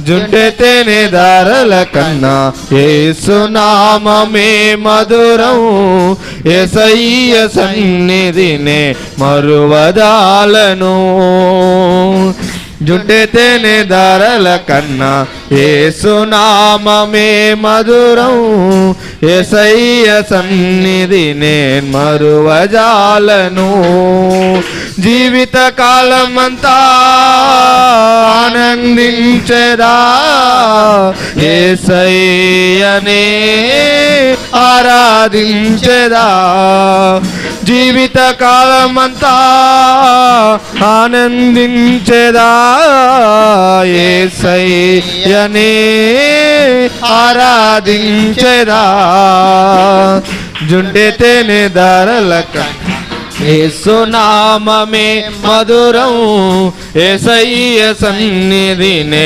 జుంటె తేనె దారల కన్నా ఏసునామే మధురం. ఎసయ్య సన్నిధినే మరువదాలను. జుంటె తేనె దారల కన్నా ఏసునామే మధురం. ఎసయ్య సన్నిధినే మరువజాలను జీవిత కాలమంతా ఆనందించదా ఏసయ్యనే ఆరాధించదా? జీవిత కాలమంతా ఆనందించదా? ఏసయ్యనే ఆరాధించదా? జుండె తేనె ధరలక ఏసునామమే మధురం ఏసయ్య సన్నిధినే